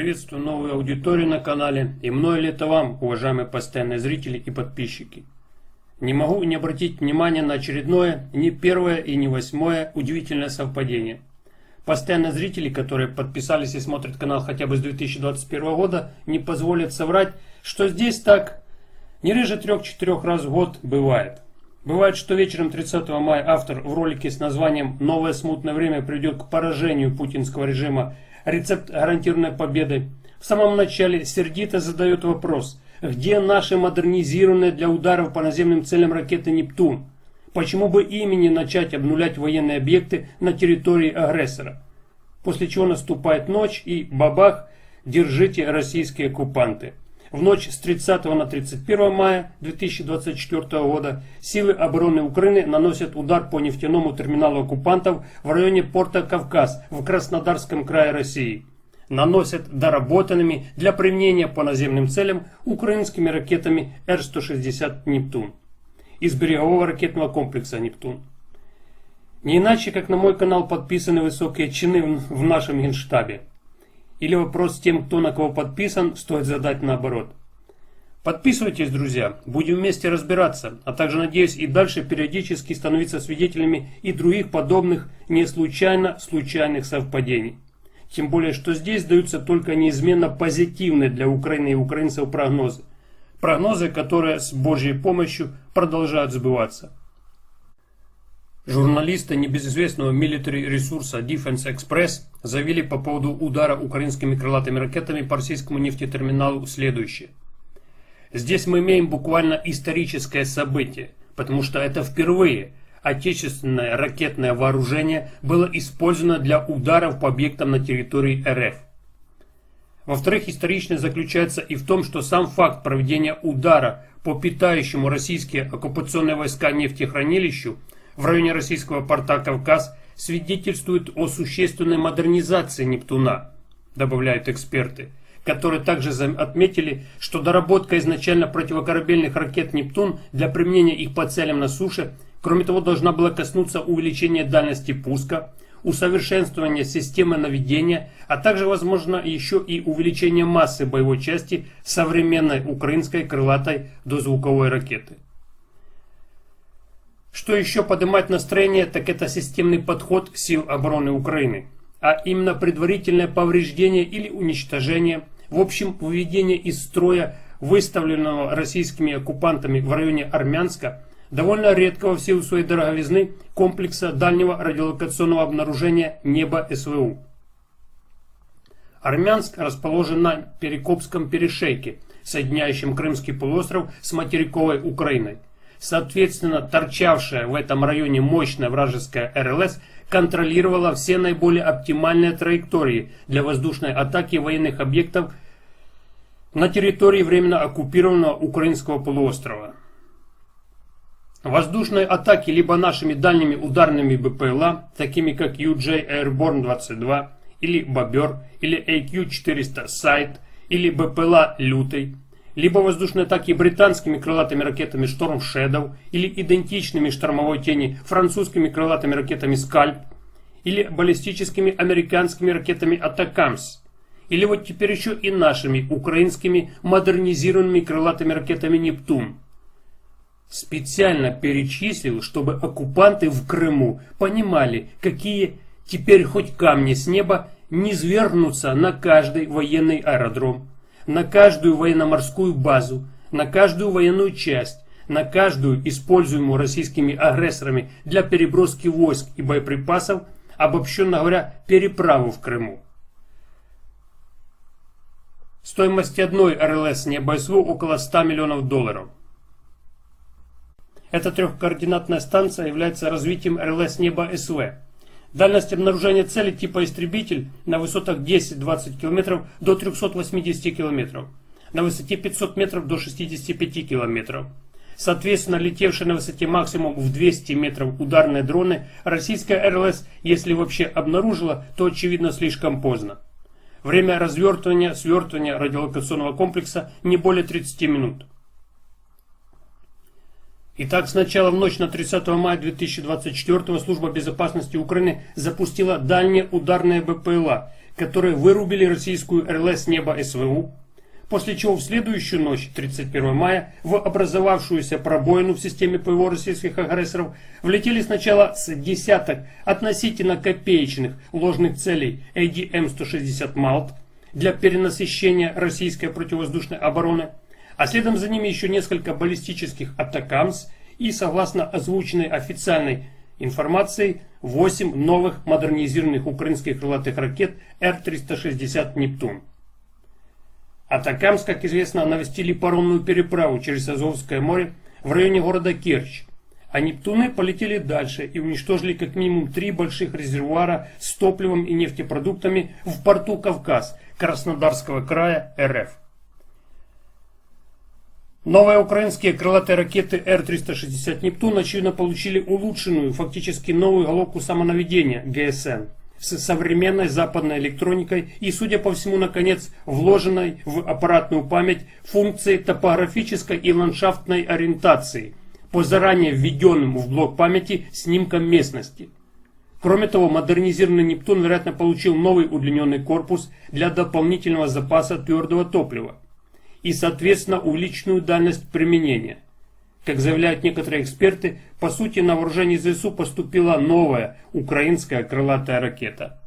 Приветствую новую аудиторию на канале и мною ли это вам, уважаемые постоянные зрители и подписчики. Не могу не обратить внимания на очередное, не первое и не восьмое удивительное совпадение. Постоянные зрители, которые подписались и смотрят канал хотя бы с 2021 года, не позволят соврать, что здесь так не реже трех-четырех раз в год бывает. Бывает, что вечером 30 мая автор в ролике с названием «Новое смутное время» приведет к поражению путинского режима рецепт гарантированной победы. В самом начале сердито задает вопрос, где наши модернизированные для ударов по наземным целям ракеты «Нептун»? Почему бы ими начать обнулять военные объекты на территории агрессора? После чего наступает ночь и бабах, держите российские оккупанты. В ночь с 30 на 31 мая 2024 года силы обороны Украины наносят удар по нефтяному терминалу оккупантов в районе порта Кавказ в Краснодарском крае России. Наносят доработанными для применения по наземным целям украинскими ракетами Р-160 «Нептун» из берегового ракетного комплекса «Нептун». Не иначе, как на мой канал подписаны высокие чины в нашем генштабе. Или вопрос тем, кто на кого подписан, стоит задать наоборот. Подписывайтесь, друзья, будем вместе разбираться, а также, надеюсь, и дальше периодически становиться свидетелями и других подобных не случайно случайных совпадений. Тем более, что здесь даются только неизменно позитивные для Украины и украинцев прогнозы. Прогнозы, которые с Божьей помощью продолжают сбываться. Журналисты небезызвестного милитари ресурса Defense Express заявили по поводу удара украинскими крылатыми ракетами по российскому нефтетерминалу следующее. Здесь мы имеем буквально историческое событие, потому что это впервые отечественное ракетное вооружение было использовано для ударов по объектам на территории РФ. Во-вторых, историчность заключается и в том, что сам факт проведения удара по питающему российские оккупационные войска нефтехранилищу – в районе российского порта Кавказ свидетельствует о существенной модернизации Нептуна, добавляют эксперты, которые также отметили, что доработка изначально противокорабельных ракет «Нептун» для применения их по целям на суше, кроме того, должна была коснуться увеличения дальности пуска, усовершенствования системы наведения, а также, возможно, еще и увеличения массы боевой части современной украинской крылатой дозвуковой ракеты. Что еще поднимает настроение, так это системный подход сил обороны Украины, а именно предварительное повреждение или уничтожение, в общем выведение из строя выставленного российскими оккупантами в районе Армянска, довольно редкого в силу своей дороговизны комплекса дальнего радиолокационного обнаружения неба СВУ. Армянск расположен на Перекопском перешейке, соединяющем Крымский полуостров с материковой Украиной. Соответственно, торчавшая в этом районе мощная вражеская РЛС контролировала все наиболее оптимальные траектории для воздушной атаки военных объектов на территории временно оккупированного украинского полуострова. Воздушные атаки либо нашими дальними ударными БПЛА, такими как UJ Airborne 22, или Бобер, или AQ-400 Сайт, или БПЛА Лютый, либо воздушные атаки британскими крылатыми ракетами Storm Shadow или идентичными штормовой тени французскими крылатыми ракетами Scalp или баллистическими американскими ракетами Атакамс или вот теперь еще и нашими украинскими модернизированными крылатыми ракетами Нептун. Специально перечислил, чтобы оккупанты в Крыму понимали, какие теперь хоть камни с неба не свергнутся на каждый военный аэродром на каждую военно-морскую базу, на каждую военную часть, на каждую используемую российскими агрессорами для переброски войск и боеприпасов, обобщенно говоря, переправу в Крыму. Стоимость одной РЛС неба СВО около 100 миллионов долларов. Эта трехкоординатная станция является развитием РЛС неба СВ. Дальность обнаружения цели типа истребитель на высотах 10-20 км до 380 км, на высоте 500 метров до 65 км. Соответственно, летевшие на высоте максимум в 200 метров ударные дроны российская РЛС, если вообще обнаружила, то очевидно слишком поздно. Время развертывания, свертывания радиолокационного комплекса не более 30 минут. Итак, сначала в ночь на 30 мая 2024 Служба безопасности Украины запустила дальние ударные БПЛА, которые вырубили российскую РЛС с неба СВУ, после чего в следующую ночь, 31 мая, в образовавшуюся пробоину в системе ПВО российских агрессоров влетели сначала с десяток относительно копеечных ложных целей ADM-160 «Малт» для перенасыщения российской противовоздушной обороны, а следом за ними еще несколько баллистических «Атакамс» и, согласно озвученной официальной информацией, 8 новых модернизированных украинских крылатых ракет Р-360 «Нептун». Атакамс, как известно, навестили паромную переправу через Азовское море в районе города Керчь. А Нептуны полетели дальше и уничтожили как минимум три больших резервуара с топливом и нефтепродуктами в порту Кавказ Краснодарского края РФ. Новые украинские крылатые ракеты Р-360 «Нептун» очевидно получили улучшенную, фактически новую головку самонаведения ГСН с современной западной электроникой и, судя по всему, наконец, вложенной в аппаратную память функции топографической и ландшафтной ориентации по заранее введенным в блок памяти снимкам местности. Кроме того, модернизированный «Нептун», вероятно, получил новый удлиненный корпус для дополнительного запаса твердого топлива и, соответственно, увеличенную дальность применения – как заявляют некоторые эксперты, по сути на вооружение ЗСУ поступила новая украинская крылатая ракета,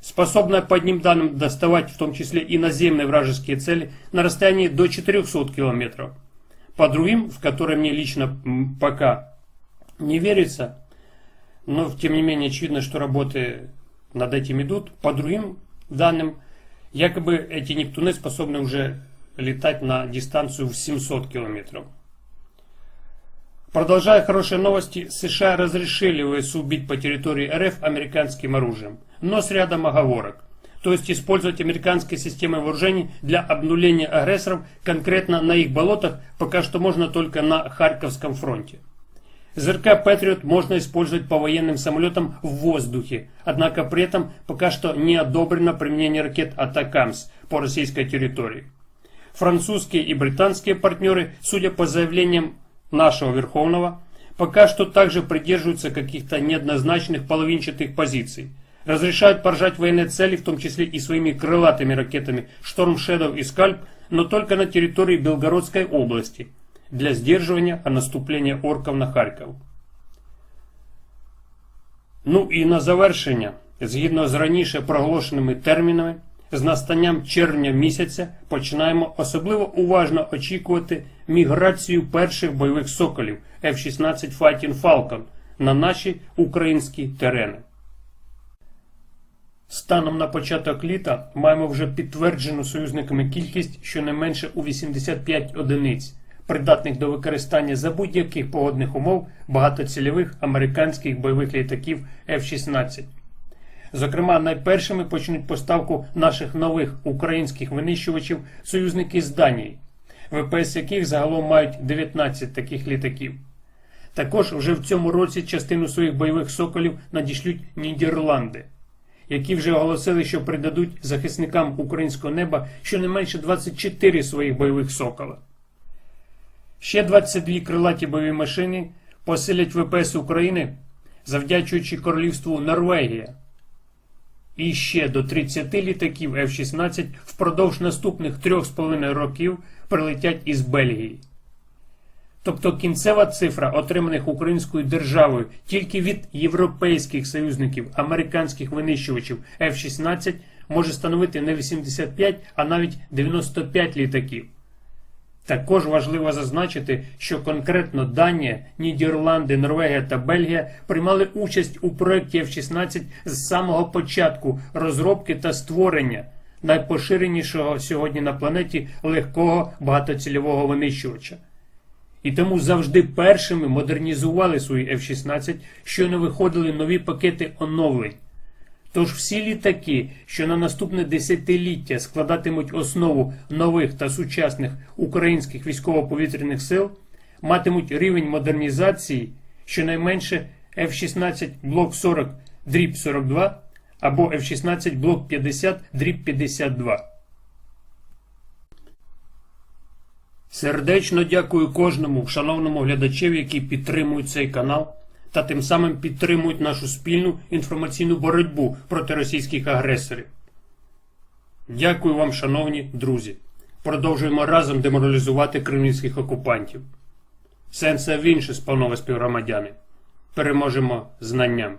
способная по одним данным доставать в том числе и наземные вражеские цели на расстоянии до 400 километров. По другим, в которые мне лично пока не верится, но тем не менее очевидно, что работы над этим идут, по другим данным, якобы эти Нептуны способны уже летать на дистанцию в 700 километров. Продолжая хорошие новости, США разрешили ВСУ бить по территории РФ американским оружием, но с рядом оговорок. То есть использовать американские системы вооружений для обнуления агрессоров конкретно на их болотах пока что можно только на Харьковском фронте. ЗРК «Патриот» можно использовать по военным самолетам в воздухе, однако при этом пока что не одобрено применение ракет «Атакамс» по российской территории Французские и британские партнеры, судя по заявлениям нашего Верховного пока что также придерживаются каких-то неоднозначных половинчатых позиций. Разрешают поражать военные цели, в том числе и своими крылатыми ракетами «Шторм Шедов» и «Скальп», но только на территории Белгородской области для сдерживания а наступления орков на Харьков. Ну і на завершення, згідно з раніше проголошеними термінами, з настанням червня місяця починаємо особливо уважно очікувати міграцію перших бойових соколів F-16 Fighting Falcon на наші українські терени. Станом на початок літа маємо вже підтверджену союзниками кількість щонайменше у 85 одиниць, придатних до використання за будь-яких погодних умов багатоцільових американських бойових літаків F-16. Зокрема, найпершими почнуть поставку наших нових українських винищувачів союзники з Данії, ВПС яких загалом мають 19 таких літаків. Також вже в цьому році частину своїх бойових соколів надішлють Нідерланди, які вже оголосили, що придадуть захисникам українського неба щонайменше 24 своїх бойових сокола. Ще 22 крилаті бойові машини посилять ВПС України, завдячуючи королівству Норвегія і ще до 30 літаків F-16 впродовж наступних 3,5 років прилетять із Бельгії. Тобто кінцева цифра отриманих українською державою тільки від європейських союзників американських винищувачів F-16 може становити не 85, а навіть 95 літаків. Також важливо зазначити, що конкретно Данія, Нідерланди, Норвегія та Бельгія приймали участь у проєкті F-16 з самого початку розробки та створення найпоширенішого сьогодні на планеті легкого багатоцільового винищувача. І тому завжди першими модернізували свої F-16, що не виходили нові пакети оновлень. Тож всі літаки, що на наступне десятиліття складатимуть основу нових та сучасних українських військово-повітряних сил, матимуть рівень модернізації щонайменше F-16 Блок 40 дріб 42 або F-16 Блок 50 дріб 52. Сердечно дякую кожному шановному глядачеві, який підтримує цей канал та тим самим підтримують нашу спільну інформаційну боротьбу проти російських агресорів. Дякую вам, шановні друзі. Продовжуємо разом деморалізувати кремлівських окупантів. Сенса в інше, панове співгромадяни. Переможемо знанням.